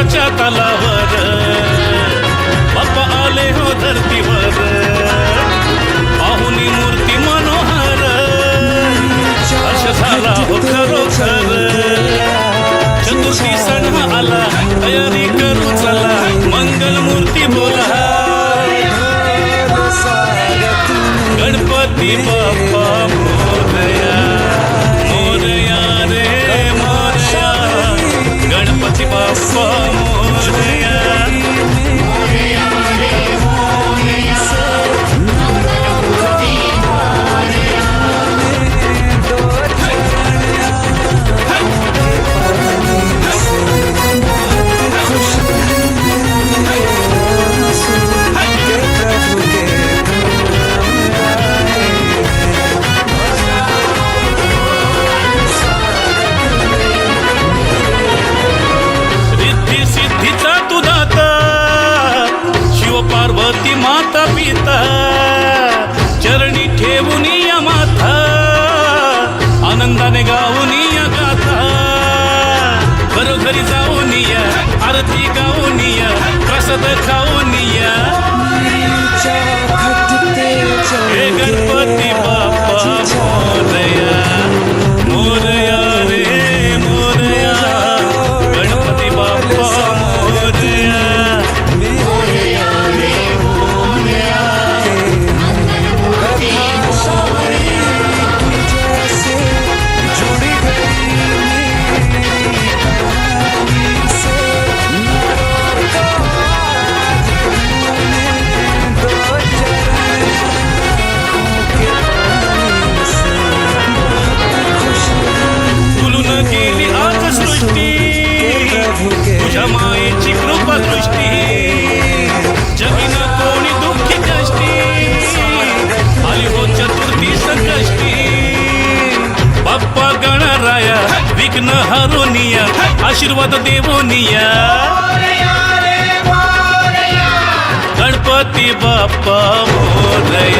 ढोल तलावर ती माता पिता. चरणी ठेवून या माथा आनंदाने गाऊन या गाथा घरोघरी जाऊन या आरती गाऊन या प्रसाद खाऊन या. तुझ्या मायेची कृपा दृष्टी। जगीन कोणी दुःखी कष्टी आली हो चतुर्थी संकष्टी। बाप्पा गणराया विघ्न हरोनिया आशीर्वाद देवोनिया गणपती बाप्पा मोरया।